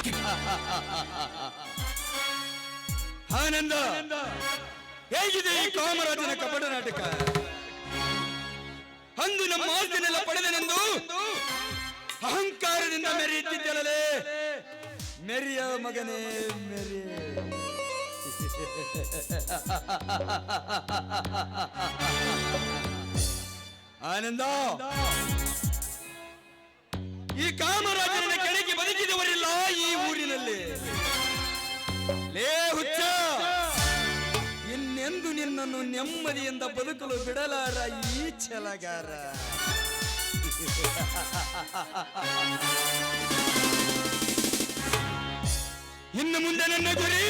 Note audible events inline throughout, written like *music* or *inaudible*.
*laughs* ಆನಂದ. ಹೇಗಿದೆ ಈ ಕಾಮರಾಜನ ಕಪಟ ನಾಟಕ? ಅಂದು ನಮ್ಮ ಆಸ್ತಿನೆಲ್ಲ ಪಡೆದನೆಂದು ಅಹಂಕಾರದಿಂದ ಮೆರೆಯುತ್ತಿದ್ದಲೇ ಮೆರಿಯ ಮಗನೇ ಮೆರಿ. ಆನಂದ. ಈ ಕಾಮ ನಿನ್ನನ್ನು ನೆಮ್ಮದಿಯಿಂದ ಬದುಕಲು ಬಿಡಲಾರ ಈ ಛಲಗಾರ. ಇನ್ನು ಮುಂದೆ ನನ್ನ ಗುರಿ.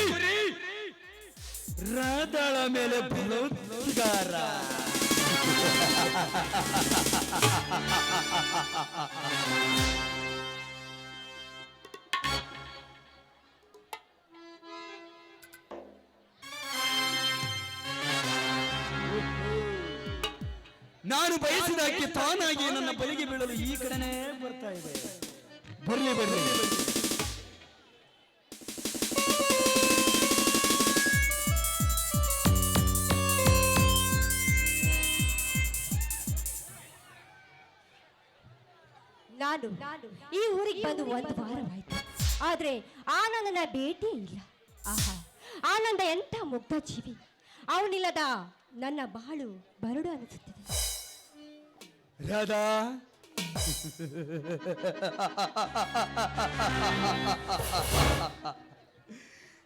ರಾಧಾಳ ಮೇಲೆ ಬಲೋತ್ಗಾರ ನಾನು ಬಯಸಿದ ಅಕ್ಕಿ ತಾನಾಗಿ ನನ್ನ ಬಲಿಗೆ ಬೀಳಲು ಈ ಕಡೆನೇ ಬರ್ತಾ ಇದೆ. ಬರ್ಲಿ ಬರ್ಲಿ. ನಾನು ಈ ಊರಿಗೆ ಬಂದು ಒಂದು ವಾರವಾಯ್ತು. ಆದ್ರೆ ಆನಂದನ ಭೇಟಿ ಇಲ್ಲ. ಆಹಾ. ಆನಂದ ಎಂಥ ಮುಗ್ಧ ಜೀವಿ. ಅವನಿಲ್ಲದ ನನ್ನ ಬಾಳು ಬರಡು ಅನಿಸುತ್ತಿದೆ. ರಾಧಾ.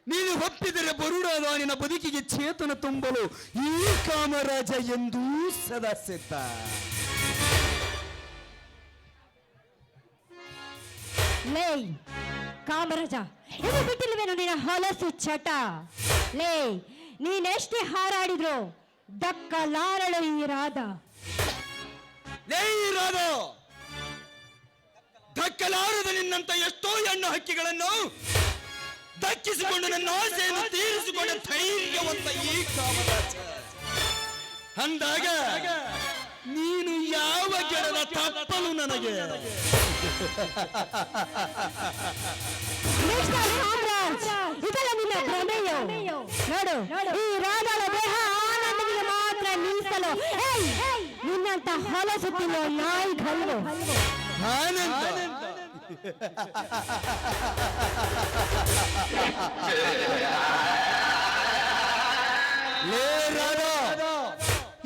ನೀನು ಒಪ್ಪಿದರೆ ಬರುಡಾದ ನಿನ್ನ ಬದುಕಿಗೆ ಚೇತನ ತುಂಬಲು ಈ ಕಾಮರಾಜ ಎಂದು ಸದಾ ಸಿದ್ಧ ಲೇ, ಕಾಮರಾಜ ಇದು ಬಿಟ್ಟಿಲ್ವೇನು ನಿನ್ನ ಹೊಲಸು ಚಟ? ಲೇ, ನೀನೆಷ್ಟೇ ಹಾರಾಡಿದ್ರು? ದಕ್ಕಲಾರಳು ಈ ರಾಧ. ಲೇ ರಾಧಾ ದಕ್ಕಲಾರದ ನಿನ್ನಂತ ಎಷ್ಟೋ ಹೆಣ್ಣು ಹಕ್ಕಿಗಳನ್ನು ದಕ್ಕಿಸಿಕೊಂಡು ನನ್ನ ಆಸೆಯನ್ನು ತೀರಿಸಿಕೊಂಡ ಧೈರ್ಯವಂತ ಈ ಕಾಮರಾಜ. ಅಂದಾಗ ನೀನು ಯಾವ ಗೆಡದ ತಪ್ಪಲು ನನಗೆ? ನಿನ್ನ ನೋಡು, ಈ ರಾಧಾಳ ಏಯ್! ನಿನ್ನಂತ ಹೊಲಸುತ್ತಿಲ್ಲ ನಾಯಿ ಕಲ್ಲು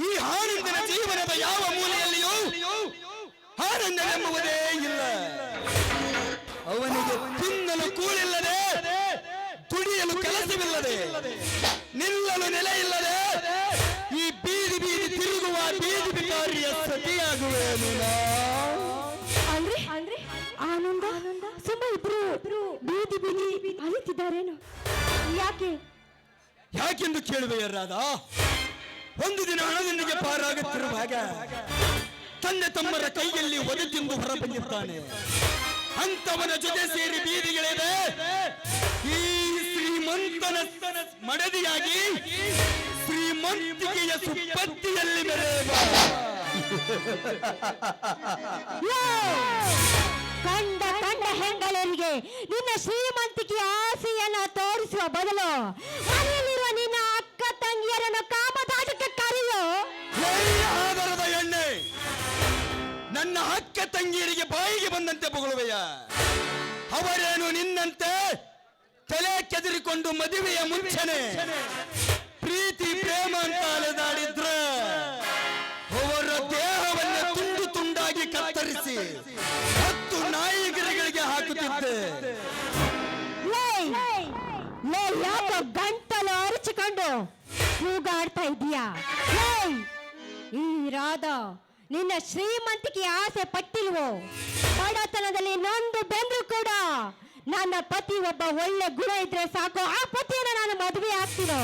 ಈ ಹಾನಂದನ ಜೀವನದ ಯಾವ ಮೂಲೆಯಲ್ಲಿಯೂ ಆನಂದವೆಂಬುವುದೇ ಇಲ್ಲ. ಅವನಿಗೆ ತಿನ್ನಲು ಕೂಳಿಲ್ಲದೆ ದುಡಿಯಲು ಕೆಲಸವಿಲ್ಲದೆ ನಿಲ್ಲಲು ನೆಲೆ ಅಂದ್ರೆ ಅಂದ್ರೆ? ಆನಂದ? ಸುಮ್ಮ ಇಬ್ರು ಬೀದಿ ಬೀದಿ ಅಲಿತಿದ್ದಾರೇನು ಯಾಕೆ? ಯಾಕೆಂದು ಕೇಳುವೆಯ ರಾಧಾ? ಒಂದು ದಿನ ಹಣದೊಂದಿಗೆ ಪಾರಾಗುತ್ತಿರುವಾಗ ತಂದೆ ತಮ್ಮರ ಕೈಯಲ್ಲಿ ಒದೆ ಹೊರ ಹೊರಬಂದಿರ್ತಾನೆ. ಅಂತವನ ಜೊತೆ ಸೇರಿ ಬೀದಿಗಳಿದೆ. ಈ ಶ್ರೀಮಂತನ ಮಡದಿಯಾಗಿ ಶ್ರೀಮಂತಿಕೆಯ ಸುಪ್ಪತ್ತಿಯಲ್ಲಿ ಯೋ! ಕಂಡ ಕಂಡ ಹೆಂಗಳರಿಗೆ ನಿನ್ನ ಶ್ರೀಮಂತಿಕೆಯ ಆಸೆಯನ್ನ ತೋರಿಸುವ ಬದಲು ಮನೆಯಲ್ಲಿರುವ ನಿನ್ನ ಅಕ್ಕ ತಂಗಿಯರನ್ನು ಕಾಮದಾಟಕ್ಕೆ ಕರೆಯೋ. ಆಧಾರದ ಎಣ್ಣೆ. ನನ್ನ ಅಕ್ಕ ತಂಗಿಯರಿಗೆ ಬಾಯಿಗೆ ಬಂದಂತೆ ಬೊಗಳುವೆಯ. ಅವರೇನು ನಿನ್ನಂತೆ ತಲೆ ಕೆದರಿಕೊಂಡು ಮದುವೆಯ ಮುಂಚೆನೆ. ಪ್ರೀತಿ ಪ್ರೇಮ ಅಂತ ಅಲೆದಾಡಿದ್ರ. ಹತ್ತು ನಾಯಿಗಿರಿಗಳಿಗೆ ಹಾಕುತ್ತಿದ್ದೆ. ಯಾಕೋ ಗಂಟಲು ಅರಚಿಕೊಂಡು ಕೂಗಾಡ್ತಾ ಇದೀಯಾ ಈ ರಾಧ, ನಿನ್ನ ಶ್ರೀಮಂತಿಕೆ ಆಸೆ ಪಟ್ಟಿಲ್ವೋ? ಬಡತನದಲ್ಲಿ ನೊಂದು ಬೆಂದ್ರು ಕೂಡ ನನ್ನ ಪತಿ ಒಬ್ಬ ಒಳ್ಳೆ ಗುಣ ಇದ್ರೆ ಸಾಕು. ಆ ಪತಿಯನ್ನ ನಾನು ಮದುವೆ ಆಗ್ತೀನೋ?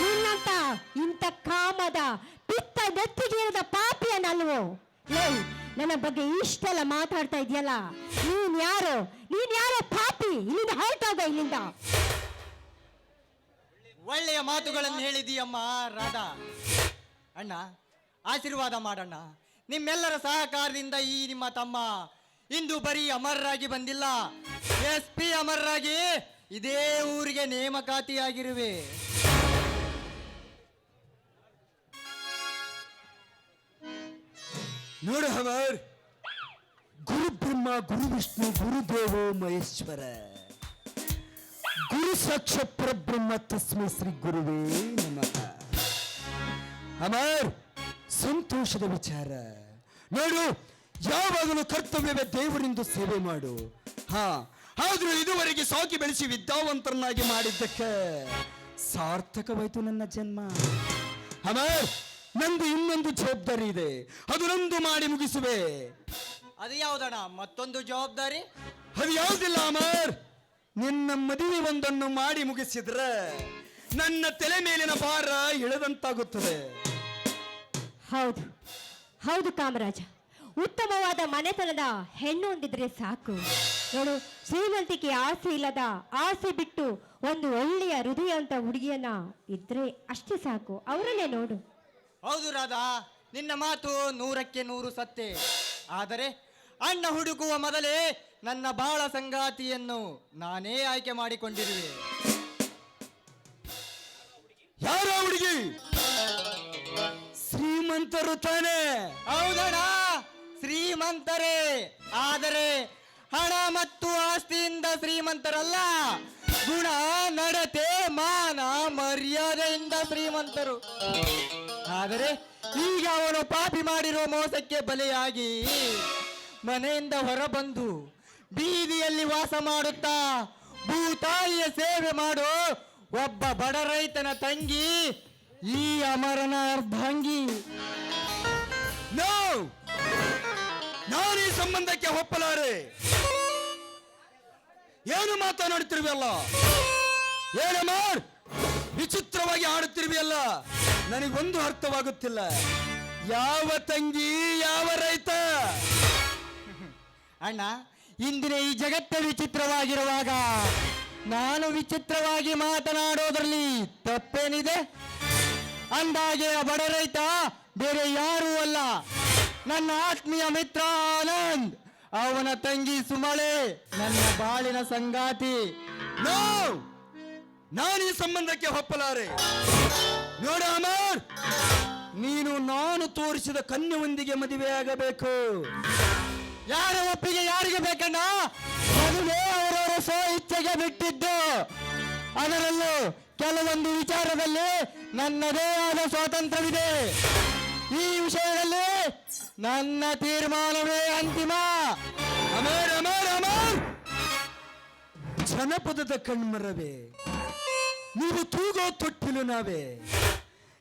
ನಿನ್ನಂತ ಇಂಥ ಕಾಮದ, ಪಿತ್ತ ನೆತ್ತಿಗೇರದ ಪಾಪಿಯನ್ನಲ್ವೋ ಲೇ ನನ್ನ ಬಗ್ಗೆ ಇಷ್ಟೆಲ್ಲ ಮಾತಾಡ್ತಾ ಇದೆಯಲ್ಲ? ನೀನ್ ಯಾರು? ನೀನ್ ಯಾರೋ ಪಾಪಿ? ಇಲ್ಲಿಂದ ಹೊರಟೋಗ ಇಲ್ಲಿಂದ? ಒಳ್ಳೆಯ ಮಾತುಗಳನ್ನು ಹೇಳಿದೀಯಮ್ಮ, ರಾಧಾ. ಅಣ್ಣ, ಆಶೀರ್ವಾದ ಮಾಡಣ್ಣ. ನಿಮ್ಮೆಲ್ಲರ ಸಹಕಾರದಿಂದ ಈ ನಿಮ್ಮ ತಮ್ಮ ಇಂದು ಬರೀ ಅಮರರಾಗಿ ಬಂದಿಲ್ಲ. ಎಸ್ ಪಿ ಅಮರರಾಗಿ ಇದೇ ಊರಿಗೆ ನೇಮಕಾತಿಯಾಗಿರುವೆ. ನೋಡು ಹವರ್ ಗುರು ಬ್ರಹ್ಮ, ಗುರು ವಿಷ್ಣು ಗುರುದೇವೋ ಮಹೇಶ್ವರ. ಗುರು ಸಾಕ್ಷ ಪರಬ್ರಹ್ಮ ತಸ್ಮೈ ಶ್ರೀ ಗುರುವೇ ನಮಃ. ಅಮರ್ ಸಂತೋಷದ ವಿಚಾರ. ನೋಡು, ಯಾವಾಗಲೂ ಕರ್ತವ್ಯವೇ ದೇವರಿಂದ ಸೇವೆ ಮಾಡು. ಹಾ, ಆದ್ರೂ ಇದುವರೆಗೆ ಸಾಕಿ ಬೆಳೆಸಿ ವಿದ್ಯಾವಂತರನ್ನಾಗಿ ಮಾಡಿದ್ದಕ್ಕೆ ಸಾರ್ಥಕವಾಯ್ತು ನನ್ನ ಜನ್ಮ. ಅಮರ್ ನಂದು ಇನ್ನೊಂದು ಜವಾಬ್ದಾರಿ ಇದೆ. ಅದು ನಂದು ಮಾಡಿ ಮುಗಿಸುವೆ. ಅದು ಯಾವುದಣ್ಣ? ಮತ್ತೊಂದು ಜವಾಬ್ದಾರಿ? ಅದು ಯಾವುದಿಲ್ಲ ಅಮರ್? ನಿನ್ನ ಮದುವೆ ಒಂದನ್ನು ಮಾಡಿ ಮುಗಿಸಿದ್ರೆ ನನ್ನ ತಲೆ ಮೇಲಿನ ಭಾರ ಇಳದಂತಾಗುತ್ತದೆ. ಹೌದು. ಹೌದು ಕಾಮರಾಜ. ಉತ್ತಮವಾದ ಮನೆತನದ ಹೆಣ್ಣು ಹೊಂದಿದ್ರೆ ಸಾಕು. ನೋಡು ಶ್ರೀಮಂತಿಕೆ ಆಸೆ ಇಲ್ಲದ ಆಸೆ ಬಿಟ್ಟು ಒಂದು ಒಳ್ಳೆಯ ಹೃದಯ ಅಂತ ಹುಡುಗಿಯನ್ನ ಇದ್ರೆ ಅಷ್ಟೇ ಸಾಕು. ಅವರನ್ನೇ ನೋಡು. ಹೌದು ರಾಧಾ ನಿನ್ನ ಮಾತು ನೂರಕ್ಕೆ ನೂರು ಸತ್ಯ. ಆದರೆ ಅಣ್ಣ ಹುಡುಕುವ ಮೊದಲೇ ನನ್ನ ಬಾಳ ಸಂಗಾತಿಯನ್ನು ನಾನೇ ಆಯ್ಕೆ ಮಾಡಿಕೊಂಡಿರುವೆ. ಯಾರ ಹುಡುಗಿ? ಶ್ರೀಮಂತರು ತಾನೆ? ಹೌದಣ್ಣ ಶ್ರೀಮಂತರೇ. ಆದರೆ ಹಣ ಮತ್ತು ಆಸ್ತಿಯಿಂದ ಶ್ರೀಮಂತರಲ್ಲ. ಗುಣ ನಡತೆ ಮಾನ ಮರ್ಯಾದೆಯಿಂದ ಶ್ರೀಮಂತರು. ಆದರೆ ಈಗ ಅವನು ಪಾಪಿ ಮಾಡಿರೋ ಮೋಸಕ್ಕೆ ಬಲೆಯಾಗಿ ಮನೆಯಿಂದ ಹೊರಬಂದು ಬೀದಿಯಲ್ಲಿ ವಾಸ ಮಾಡುತ್ತಾ ಭೂತಾಯಿಯ ಸೇವೆ ಮಾಡೋ ಒಬ್ಬ ಬಡ ರೈತನ ತಂಗಿ ಈ ಅಮರನ ಅರ್ಧಾಂಗಿ. ನೋ ನಾನು ಈ ಸಂಬಂಧಕ್ಕೆ ಒಪ್ಪಲಾರೆ. ಏನು ಮಾತನಾಡುತ್ತಿರುವಲ್ಲ ಏನು ಮಾಡ್? ವಿಚಿತ್ರವಾಗಿ ಆಡುತ್ತಿರುವೆಯಲ್ಲ ನನಗೊಂದು ಅರ್ಥವಾಗುತ್ತಿಲ್ಲ. ಯಾವ ತಂಗಿ, ಯಾವ ರೈತ? *laughs* ಅಣ್ಣ, ಇಂದಿನ ಈ ಜಗತ್ತೇ ವಿಚಿತ್ರವಾಗಿರುವಾಗ ನಾನು ವಿಚಿತ್ರವಾಗಿ ಮಾತನಾಡೋದ್ರಲ್ಲಿ ತಪ್ಪೇನಿದೆ? ಅಂದಾಗೆ ಬಡ ರೈತ ಬೇರೆ ಯಾರೂ ಅಲ್ಲ. ನನ್ನ ಆತ್ಮೀಯ ಮಿತ್ರ ಆನಂದ್. ಅವನ ತಂಗಿ ಸುಮಳೆ ನನ್ನ ಬಾಳಿನ ಸಂಗಾತಿ. ನೋ! ನಾನು ಈ ಸಂಬಂಧಕ್ಕೆ ಒಪ್ಪಲಾರೆ. ನೋಡ ಅಮರ್ ನೀನು ನಾನು ತೋರಿಸಿದ ಕನ್ಯೆಯೊಂದಿಗೆ ಮದುವೆಯಾಗಬೇಕು ಯಾರ ಒಪ್ಪಿಗೆ ಯಾರಿಗೆ ಬೇಕಣ್ಣ? ಮದುವೆ ಅವರವರ ಸ್ವ ಇಚ್ಛೆಗೆ ಬಿಟ್ಟಿದ್ದು. ಅದರಲ್ಲೂ ಕೆಲವೊಂದು ವಿಚಾರದಲ್ಲಿ ನನ್ನದೇ ಆದ ಸ್ವಾತಂತ್ರ್ಯವಿದೆ. ಈ ವಿಷಯದಲ್ಲಿ ನನ್ನ ತೀರ್ಮಾನವೇ ಅಂತಿಮ. ಅಮರ್ ಅಮರ್ ಅಮರ್ ಜನಪದದ ಕಣ್ಮರವೇ, ನೀವು ತೂಗೋ ತೊಟ್ಟಿಲು ನಾವೇ,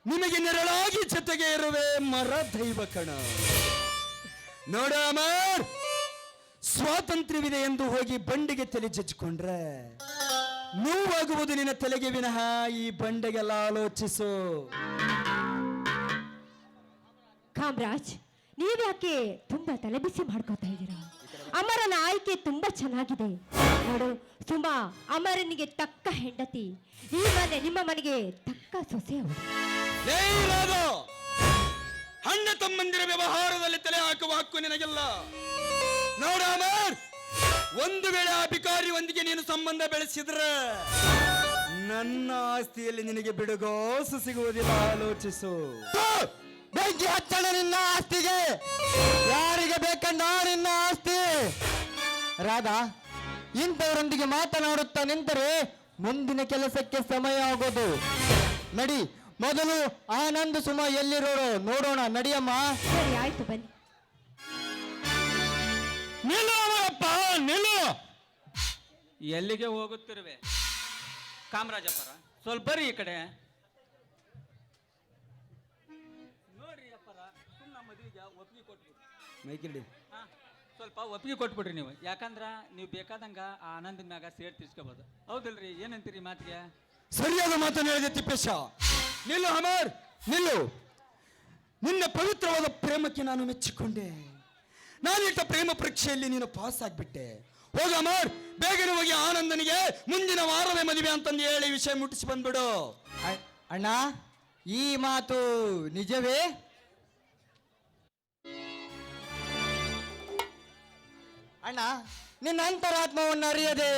ನಿಮಗೆ ನೆರಳಾಗಿ ಜೊತೆಗೆ ಇರುವೆ ಮರ ದೈವ ಕಣ. ನೋಡ ಅಮರ್ ಸ್ವಾತಂತ್ರ್ಯವಿದೆ ಎಂದು ಹೋಗಿ ಬಂಡೆಗೆ ತಲೆ ಜಜ್ಜಿಕೊಂಡ್ರೆ, ನೋವಾಗುವುದು ನಿನ್ನ ತಲೆಗೆ ವಿನಃ, ಈ ಬಂಡೆಗೆಲ್ಲ ಆಲೋಚಿಸು. ಕಾಮರಾಜ್ ನೀವ್ಯಾಕೆ ತುಂಬಾ ತಲೆಬಿಸಿ ಮಾಡ್ಕೋತಾ ಇದ್ದೀರಾ? ಅಮರನ ಆಯ್ಕೆ ತುಂಬಾ ಚೆನ್ನಾಗಿದೆ. ನೋಡು ಸುಮಾ ಅಮರನಿಗೆ ತಕ್ಕ ಹೆಂಡತಿ. ಈ ಮನೆ ನಿಮ್ಮ ಮನೆಗೆ ತಕ್ಕ ಸೊಸೆ ಅವಳು ಏಯ್ ರಾಧಾ! ಅಣ್ಣ ತಮ್ಮಂದಿರ ವ್ಯವಹಾರದಲ್ಲಿ ತಲೆ ಹಾಕುವ ಹಕ್ಕು ನಿನಗೆಲ್ಲ. ನೋಡ ಅಮರ್ ಒಂದು ವೇಳೆ ಆ ಒಂದಿಗೆ ನೀನು ಸಂಬಂಧ ಬೆಳೆಸಿದ್ರೆ ನನ್ನ ಆಸ್ತಿಯಲ್ಲಿ ನಿನಗೆ ಬಿಡುಗೋಸು ಸಿಗುವುದಿಲ್ಲ ಆಲೋಚಿಸು. ಬೆಂಕಿ ಹಚ್ಚಣ ನಿನ್ನ ಆಸ್ತಿಗೆ. ಯಾರಿಗೆ ಬೇಕಂಡ ನಿನ್ನ ಆಸ್ತಿ? ರಾಧಾ ಇಂಥವರೊಂದಿಗೆ ಮಾತನಾಡುತ್ತಾ ನಿಂತರೆ ಮುಂದಿನ ಕೆಲಸಕ್ಕೆ ಸಮಯ ಆಗೋದು. ನಡಿ ಮೊದಲು ಆನಂದ್ ಸುಮ ಎಲ್ಲಿರೋರು ನೋಡೋಣ ನಡಿಯಮ್ಮ. ಸರಿ ಆಯ್ತು ಬನ್ನಿ. ನಿಲ್ಲು ಅಮ್ಮಪ್ಪ ನಿಲ್ಲು. ಎಲ್ಲಿಗೆ ಹೋಗುತ್ತಿರುವೆ? ಕಾಮರಾಜಪ್ಪರ ಸ್ವಲ್ಪ ಬರ್ರಿ ಈ ಕಡೆ. ಮೈಕಿಡಿ ಹಾ ಸ್ವಲ್ಪ ಒಪ್ಪಿಗೆ ಕೊಟ್ಬಿಡ್ರಿ ನೀವು. ಯಾಕಂದ್ರೆ ನೀವು ಬೇಕಾದಂಗ ಆ ಆನಂದನ ಮ್ಯಾಗ ಸೇರ್ ತೀರ್ಸ್ಕೋಬೋದು. ಹೌದಿಲ್ರಿ ಏನಂತೀರಿ ಮಾತಿಗೆ? ಸರಿಯಾದ ಮಾತನ್ನು ಹೇಳಿದೆ ತಿಪ್ಪೇಶ. ನಿಲ್ಲು ಅಮರ್ ನಿಲ್ಲು. ನಿನ್ನ ಪವಿತ್ರವಾದ ಪ್ರೇಮಕ್ಕೆ ನಾನು ಮೆಚ್ಚಿಕೊಂಡೆ. ನಾನಿಟ್ಟ ಪ್ರೇಮ ಪರೀಕ್ಷೆಯಲ್ಲಿ ನೀನು ಪಾಸ್ ಆಗಿಬಿಟ್ಟೆ. ಹೋಗ ಅಮರ್ ಬೇಗನೆ ಹೋಗಿ ಆನಂದನಿಗೆ ಮುಂದಿನ ವಾರವೇ ಮದುವೆ ಅಂತಂದು ಹೇಳಿ ವಿಷಯ ಮುಟ್ಟಿಸಿ ಬಂದ್ಬಿಡು. ಅಣ್ಣ ಈ ಮಾತು ನಿಜವೇ? ಅಣ್ಣ, ನಿನ್ನ ಅಂತರಾತ್ಮವನ್ನು ಅರಿಯದೆ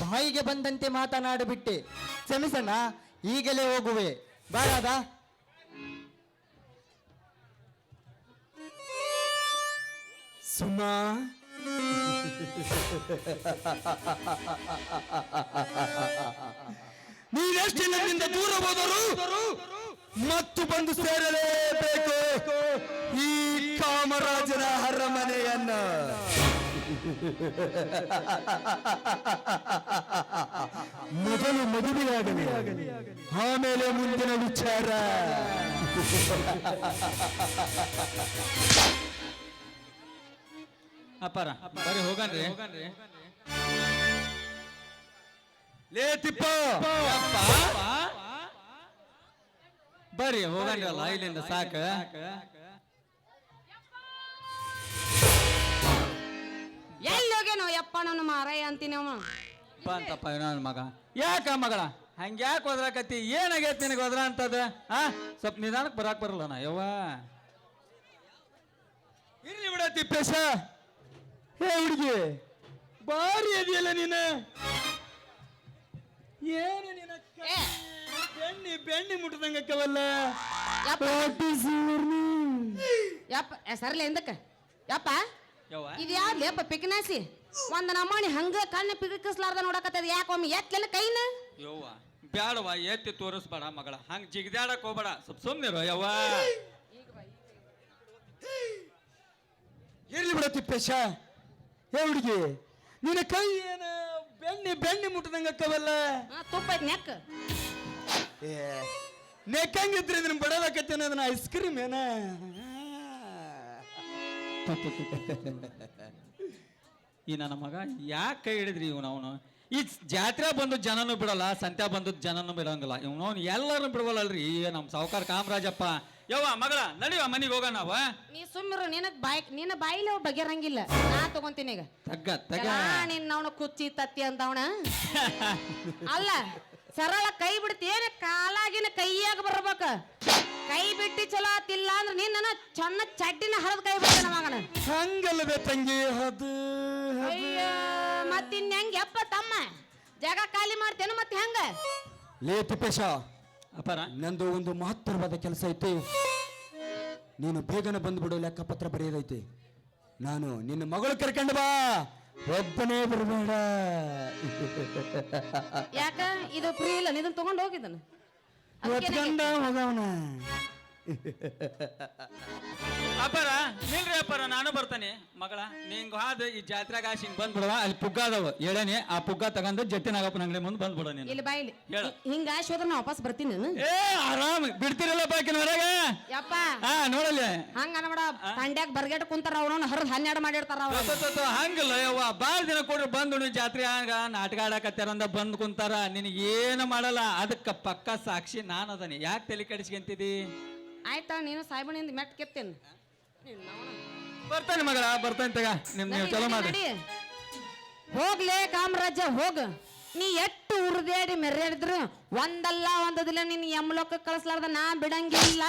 ಬಾಯಿಗೆ ಬಂದಂತೆ ಮಾತನಾಡಿಬಿಟ್ಟೆ. ಕ್ಷಮಿಸಣ್ಣ, ಈಗಲೇ ಹೋಗುವೆ. ಬಾರಾದ ಸುಮಾ. ನೀನೆಷ್ಟು ನನ್ನಿಂದ ದೂರ ಹೋದರು ಮತ್ತು ಬಂದು ಸೇರಲೇಬೇಕು ಈ ಕಾಮರಾಜನ ಅರಮನೆಯನ್ನ. ಮೊದಲು ಮದುವೆಯಾಗಲಿ. ಆಮೇಲೆ ಮುಂದಿನ ವಿಚಾರ. ಅಪ್ಪಾರ ಬರ್ರಿ ಹೋಗನ್ರಿ ಲೇ ತಿಪ್ಪ! ಬರ್ರಿ ಹೋಗನ್ರಿ ಅಲ್ಲ ಇಲ್ಲಿಂದ ಸಾಕ? ಎಲ್ಲಿ ಹೋಗ್ಯಾನೋ ಯಪ್ಪ ನನ್ನ ಮಾರಾಯ ಅಂತೀನಿ ಅವ. ಬಂತಪ್ಪ ಇನ್ನೊಂದು ಮಗ. ಯಾಕ ಮಗಳ? ಹಂಗ್ಯಾಕೆ ಹೋದ್ರಾಕತ್ತಿ ಏನಾಗೈತಿ ನಿನಗೆ ಹೋದ್ರ ಅಂತದ? ಆ? ಸ್ವಲ್ಪ ನಿಧಾನಕ್ಕೆ ಬರಾಕ್ ಬರಲ್ಲ ನಾ ಯವ್ವ. ಇರ್ಲಿ ಬಿಡ ತಿಪ್ಪೇಶ ಹೇ ಹುಡುಗಿ ಬಾರಿ ಅದೆಯಲ್ಲ ನೀನು. ಏನು ನಿನ್ನ ಏ, ಬೆಣ್ಣಿ ಬೆಣ್ಣಿ ಮುಟ್ಟದಂಗಕ್ಕವಲ್ಲ ಯಪ್ಪ. ಯಪ್ಪ ಏ, ಸರ್ಲೆ ಎಂದಕ್ಕ? ಯಪ್ಪ. ಇದು ಯಾವ್ದು ಲೇಪ ಪಿಕ್ನಾಸಿ? ಒಂದ್ ನಮ್ಮಣಿ ಹಂಗ ಕಣ್ಣು ಪಿಗಿಸ್ಲಾರ್ದ ನೋಡಕತ್ತದ. ಯಾಕೊಮ್ಮೆ ಎತ್ಲೆಲ್ಲ ಕೈನ? ಯವ್ವ ಬ್ಯಾಡವ್ವ ಎತ್ತಿ ತೋರಿಸ್ಬೇಡ ಮಗಳ. ಹಂಗ ಜಿಗ್ದಾಡಕ್ ಹೋಗ್ಬೇಡ. ಸ್ವಲ್ಪ ಸುಮ್ನಿರು ಯವ್ವ. ಇರ್ಲಿ ಬಿಡ ತಿಪ್ಪೇಶ. ಏ ಹುಡುಗಿ ನಿನ್ನ ಕೈ ಏನ ಬೆಣ್ಣೆ ಬೆಣ್ಣೆ ಮುಟ್ಟದಂಗಕ್ಕವಲ್ಲ ಆ, ತುಪ್ಪ ಐತ್ ನೆಕ್. ಏ ನೆಕ್ಕಂಗಿದ್ರೆ ನಿನ್ನ ಬಡಲಾಕತ್ತೇನೆ ಅದನ್ನ ಐಸ್ ಕ್ರೀಮ್ ಏನ? ಈ ನನ್ನ ಮಗ ಯಾಕೆ ಕೈ ಹಿಡಿದ್ರಿ ಇವನು ಅವನು? ಈ ಜಾತ್ರೆ ಬಂದು ಜನನು ಬಿಡಲ್ಲ ಸಂತ್ಯಾ ಬಂದು ಜನನು ಬಿಡಂಗಿಲ್ಲ. ಇವನು ಎಲ್ಲರೂ ಬಿಡವಲ್ಲರಿ ಈ ನಮ್ಮ ಸಾವುಕಾರ ಕಾಮರಾಜಪ್ಪ. ಯವ್ವ ಮಗಳ ನಡಿವ ಮನೆಗೆ ಹೋಗ ನಾವ? ನೀ ಸುಮ್ಮಿರು ನಿನಗ್ ಬಾಯ್ ನಿನ್ನ ಬಾಯಿಲಿ ಅವ್ ಬಗೆರಂಗಿಲ್ಲ ನಾ ತಗೊಂತೀನಿ ಈಗ. ತಗ್ಗ ತಗ ನಿನ್ನ ಅವನ ಕುಚ್ಚಿ ತತ್ತಿ ಅಂತವಣ *laughs* ಅಲ್ಲ ಸರಳ ಕೈ ಬಿಡ್ತಿ ಏನ ಕಾಲಾಗಿನ ಕೈಯಾಗ ಬರ್ಬೇಕ? ಕೈ ಬಿಟ್ಟಿ ಚಲೋ ಆತಿಲ್ಲ. ನಿನ್ನ ಚೆನ್ನ ಚಟ್ಟಿನ ಹರದ ಕೈ ಬಿಡ್ತಾನ ಮಗನ. ಹಂಗಲ್ಲದೆ ತಂಗಿ ಅದು ಅಯ್ಯ ಮತ್ತಿನ್ ಹೆಂಗ್ ಯಪ್ಪ ತಮ್ಮ? ಜಾಗ ಖಾಲಿ ಮಾಡ್ತೇನೆ ಮತ್ತೆ ಹೆಂಗ? ಲೇ ತಿಪ್ಪೇಶ ಅಪ್ಪಾರ. ನಂದು ಒಂದು ಮಹತ್ತರವಾದ ಕೆಲಸ ಐತಿ. ನೀನು ಬೇಗನೆ ಬಂದ್ಬಿಡು ಲೆಕ್ಕಪತ್ರ ಬರೆಯೋದೈತಿ. ನಾನು ನಿನ್ನ ಮಗಳು ಕರ್ಕೊಂಡು ಬಾ. ಒಬ್ಬನೇ ಬರಬೇಡ. ಯಾಕ? ಇದು ಫ್ರೀ ಇಲ್ಲ ಇದನ್ನ. ತಗೊಂಡು ಹೋಗಿದ್ದಾನೆ ಒತ್ಕೊಂಡ ಹೋಗವನ ಅಪ್ಪಾರ ನಿಲ್ರಿ ಅಪ್ಪಾರ ನಾನು ಬರ್ತಾನೆ. ಮಗಳ ನಿಂಗ ಹಾದ ಈ ಜಾತ್ರೆಗ ಹಿಂಗ್ ಬಂದ್ಬಿಡವ ಅಲ್ಲಿ ಪುಗ್ಗ ಅದಾವ. ಹೇಳೇನಿ ಆ ಪುಗ್ಗ ತಗೊಂಡು ಜಟ್ಟಿನಾಗಪ್ಪನ ಅಂಗಡಿ ಮುಂದೆ ಬಂದ್ಬಿಡ ನೀನು. ಇಲ್ಲಿ ಬಾಯಿಲಿ ಹೇಳು. ಹಿಂಗ ಹೋದ್ರೆ ನಾ ವಾಪಸ್ ಬರ್ತೀನಿ. ನಾನು ಏ ಆರಾಮ್. ಬಿಡ್ತಿರಲ್ಲ ಬಾಕಿನ ಹೊರಗೆ? ಯಪ್ಪ. ಹಾ ನೋಡಲ್ಲಿ. ಹಂಗ ಅನ್ಬೇಡ. ತಂಡ್ಯಾಗ ಬರ್ಗೆಟ್ ಕುಂತಾರ ಅವ್ರನ್ನ ಹರಿದ್ ಹನ್ನೆರಡು ಮಾಡಿರ್ತಾರ ಅವ್ರ ಹಂಗಲ್ಲ ಯವ್ವ. ಬಾಳ ದಿನ ಕೊಡ್ರಿ ಬಂದು ಜಾತ್ರೆ ಹಂಗ ನಾಟಕ ಆಡಕತ್ತಾರ ಅಂದ ಬಂದ್ ಕುಂತಾರ. ನಿನಗೆ ಏನು ಮಾಡಲ್ಲ. ಅದಕ್ಕ ಪಕ್ಕ ಸಾಕ್ಷಿ ನಾನು ಅದನಿ. ಯಾಕೆ ತಲೆ ಕೆಡಿಸ್ಕೊಂತಿದಿ? ಆಯ್ತಾ ನೀನು ಸಾಯ್ಬಣಿಂದ ಮೆಟ್ ಕೆತ್ತೇನು? ಬರ್ತೇನೆ ಮಗಳ ಬರ್ತೇನೆ ತಗ. ನಿಮ್ ನೀವು ಚಲೋ ಮಾಡಿ ಹೋಗ್ಲೇ ಕಾಮರಾಜ ಹೋಗ. ನೀ ಎಷ್ಟು ಉರ್ದೇಡಿ ಮೆರೆಡಿದ್ರು ಒಂದಲ್ಲ ಒಂದದಿಲ್ಲ ನಿನ್ನ ಯಮಲೋಕಕ್ಕೆ ಕಳಿಸ್ಲಾರ್ದ ನಾ ಬಿಡಂಗಿಲ್ಲ.